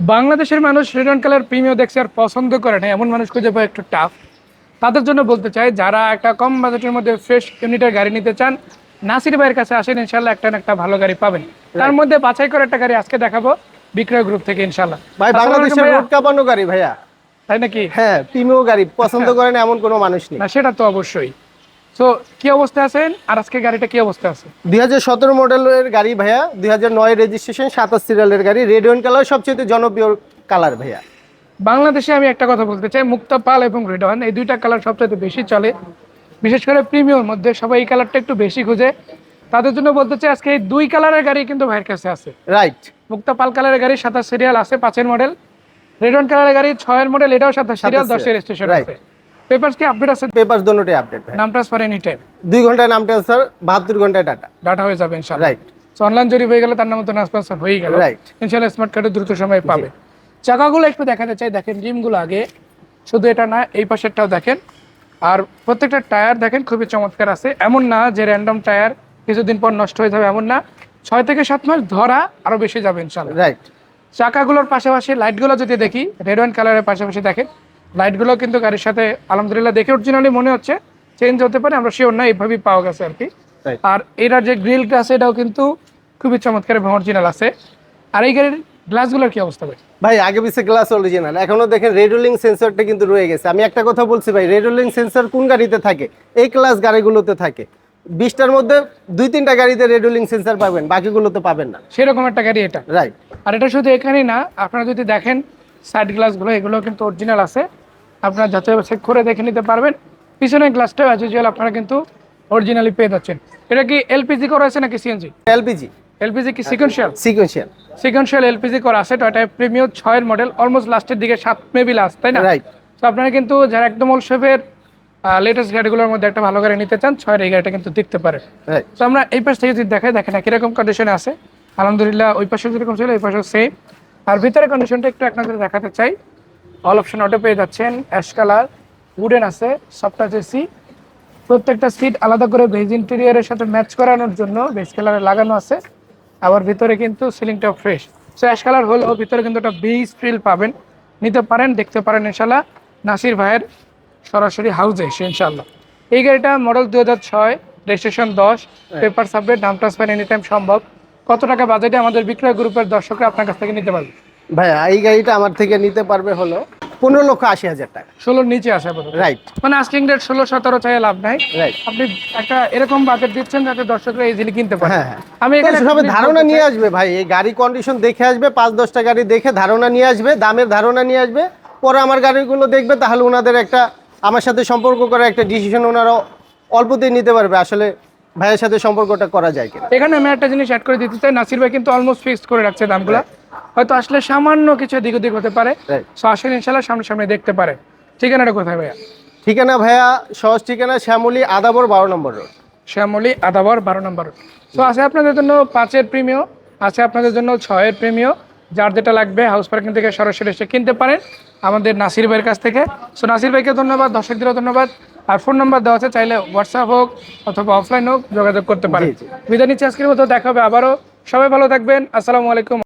বাংলাদেশের মানুষ return colour premium দেখছে আর পছন্দ করে না এমন মানুষ খুঁজে পাওয়া একটু টাফ তাদের জন্য বলতে চাই যারা একটা কম বাজেটের মধ্যে ফ্রেশ ইউনিটের গাড়ি নিতে চান নাসির ভাইয়ের কাছে আসেন ইনশাল্লাহ একটা না একটা ভালো গাড়ি পাবেন। তার মধ্যে বাছাই করে একটা গাড়ি আজকে দেখাবো বিক্রয় গ্রুপ থেকে ইনশাল্লাহ ভাই বাংলাদেশের রোড কাঁপানো গাড়ি ভাইয়া। তাই নাকি? হ্যাঁ প্রিমিয় গাড়ি পছন্দ করেন এমন কোনো মানুষ নেই। না সেটা তো অবশ্যই। তো কি অবস্থা আছেন? আর আজকে গাড়িটা কি অবস্থা আছে? দুই হাজার সতেরো মডেলের গাড়ি ভাইয়া দুই হাজার নয় রেজিস্ট্রেশন সাতাশ সিরিয়ালের গাড়ি রেড ওয়াইন কালার সবচেয়ে জনপ্রিয় কালার ভাইয়া। বাংলাদেশে আমি একটা কথা বলতে চাই মুক্তা পাল এবং রেডন এই দুইটা কালার সবচেয়ে বেশি চলে। বিশেষ করে প্রিমিয়ার মধ্যে সবাই এই কালারটা একটু বেশি খুঁজে। তাদের জন্য বলতে চাই আজকে এই দুই কালারের গাড়ি কিন্তু ভাইয়ের কাছে আছে। রাইট মুক্তা পাল কালারের গাড়ি সাতাশ সিরিয়াল আছে পাঁচের মডেল রেড রেডন কালারের গাড়ি ছয়ের মডেল এটাও সাতাশ সিরিয়াল দশের স্টেশন. আছে। পেপারস কি আপডেট আছে? পেপার দোনোটাই আপডেট ভাই। নাম ট্রান্সফার এনি টাইম দুই ঘন্টায় নাম ট্রান্সফার বাহাত্তর ঘন্টায় ডাটা ডাটা হয়ে যাবে ইনশাআল্লাহ। রাইট সো অনলাইন জরি হয়ে গেলে তার নাম তো ট্রান্সফার হয়ে গেল। রাইট ইনশাআল্লাহ স্মার্ট কার্ডে দ্রুত সময় পাবে। চাকাগুলো একটু দেখাতে চাই। দেখেন রিমগুলো আগে। শুধু এটা না এই পাশেরটাও দেখেন। আর প্রত্যেকটা টায়ার দেখেন খুবই চমৎকার আছে। এমন না যে র্যান্ডম টায়ার কিছুদিন পর নষ্ট হয়ে যাবে এমন না। ছয় থেকে সাত মাস ধরা আরও বেশি যাবে ইনশাআল্লাহ। রাইট চাকাগুলোর পাশাপাশি লাইটগুলো যদি দেখি রেড ওয়াইন কালারের পাশাপাশি দেখেন লাইটগুলো কিন্তু গাড়ির সাথে আলহামদুলিল্লাহ দেখে অরিজিনালি মনে হচ্ছে চেঞ্জ হতে পারে আমরা শিওর না এইভাবেই পাওয়া গেছে আর কি. আর এটার যে গ্রিলটা আছে এটাও কিন্তু খুবই চমৎকার এবং অরিজিনাল আছে। আর এই গাড়ির গ্লাসগুলোর কি অবস্থা ভাই? ভাই আগে পিছে গ্লাস অরিজিনাল এখনও দেখেন রেডুলিং সেন্সরটা কিন্তু রয়ে গেছে। আমি একটা কথা বলছি ভাই রেডুলিং সেন্সর কোন গাড়িতে থাকে? এই ক্লাস গাড়িগুলোতে থাকে। বিশটার মধ্যে দুই তিনটা গাড়িতে রেডুলিং সেন্সর পাবেন বাকিগুলোতে পাবেন না। সেরকম একটা গাড়ি এটা। রাইট আর এটা শুধু এখানেই না আপনারা যদি দেখেন সাইড গ্লাসগুলো এগুলো কিন্তু অরিজিনাল আছে। আপনারা যাচাই বাছাই করে দেখে নিতে পারবেন পিছনের গ্লাসটাও অ্যাজ আপনারা কিন্তু অরিজিনালি পেয়ে যাচ্ছেন। এটা কি এলপিজি করা আছে নাকি সিএনজি এলপিজি এলপিজি কি সিকোয়েন্সিয়াল সিকোয়েন্সিয়াল সিকোয়েন্সিয়াল এলপিজি করা আছে টয়টা প্রিমিয়াম ছয়ের মডেল অলমোস্ট লাস্টের দিকে সাত মেবি লাস্ট তাই না? রাইট তো আপনারা কিন্তু যারা একদম শেপের লেটেস্ট গাড়িগুলোর মধ্যে একটা ভালো গাড়ি নিতে চান ছয়ের এই গাড়িটা কিন্তু দেখতে পারেন। তো আমরা এই পাশ থেকে যদি দেখাই দেখেন কীরকম কন্ডিশনে আছে। আলহামদুলিল্লাহ ওই পাশে যেরকম ছিল এই পাশেও সেম আর ভিতরে কন্ডিশনটা একটু আপনাদের দেখাতে চাই। অল অপশন অটো পেয়ে যাচ্ছেন। অ্যাশ কালার উডেন আছে সফট টাচ এসি প্রত্যেকটা সিট আলাদা করে ভেজ ইন্টেরিয়ারের সাথে ম্যাচ করানোর জন্য বেজ কালারে লাগানো আছে। আবার ভিতরে কিন্তু সিলিংটা ফ্রেশ সো অ্যাশ কালার হলেও ভিতরে কিন্তু একটা বেজ ফিল পাবেন। নিতে পারেন দেখতে পারেন ইনশাল্লাহ নাসির ভাইয়ের সরাসরি হাউজে এসে ইনশাল্লাহ এই গাড়িটা মডেল দু হাজার ছয় রেজিস্ট্রেশন দশ পেপার সাবমিট নাম ট্রান্সফার এনি টাইম সম্ভব। কত টাকা বাজেটে আমাদের বিক্রয় গ্রুপের দর্শকরা আপনার কাছ থেকে নিতে পারবে? ভাই এই গাড়িটা আমার থেকে নিতে পারবে হলো পনেরো লক্ষ আশি হাজার টাকা। ষোলোর নিচে আসে আপাতত। রাইট মানে আস্কিং রেট ষোলো সতেরো চাই লাভ নাই। রাইট আপনি একটা এরকম বাজেট দিচ্ছেন যাতে দর্শকরা ইজিলি কিনতে পারে। হ্যাঁ, হ্যাঁ। আমি এখানে একটা ধারণা নিয়ে আসবে ভাই এই গাড়ি কন্ডিশন দেখে আসবে পাঁচ দশটা গাড়ি দেখে ধারণা নিয়ে আসবে দামের ধারণা নিয়ে আসবে পরে আমার গাড়িগুলো দেখবে তাহলে ওনাদের একটা আমার সাথে সম্পর্ক করা একটা ডিসিশন ওনারা অল্পতেই নিতে পারবে। আসলে ভাইয়ের সাথে সম্পর্কটা করা যায় কিনা। এখানে আমি একটা জিনিস অ্যাড করে দিতে চাই। নাসির ভাই কিন্তু অলমোস্ট ফিক্সড করে রাখছে দামগুলো। হয়তো আসলে সামান্য কিছু এদিক ওদিক হতে পারে. সো আসেন ইনশাল্লাহ সামনে সামনে দেখতে পারে ঠিকানাটা কোথায় ভাইয়া? ঠিকানা ভাইয়া সহজ ঠিকানা শ্যামলী আদাবর বারো নম্বর রোড। শ্যামলী আদাবর বারো নম্বর রোড। সো আছে আপনাদের জন্য পাঁচের প্রিমিয় আছে আপনাদের জন্য ছয়ের প্রিমিয় যার যেটা লাগবে হাউস পার্কিং থেকে সরাসরি এসে কিনতে পারেন আমাদের নাসির ভাইয়ের কাছ থেকে। সো নাসির ভাইকে ধন্যবাদ দর্শকদেরও ধন্যবাদ। আর ফোন নাম্বার দেওয়া আছে চাইলে হোয়াটসঅ্যাপ হোক অথবা অফলাইন হোক যোগাযোগ করতে পারেন। বিদায় নিচ্ছি আজকের মতো দেখা হবে আবারও। সবাই ভালো থাকবেন আসসালামু আলাইকুম।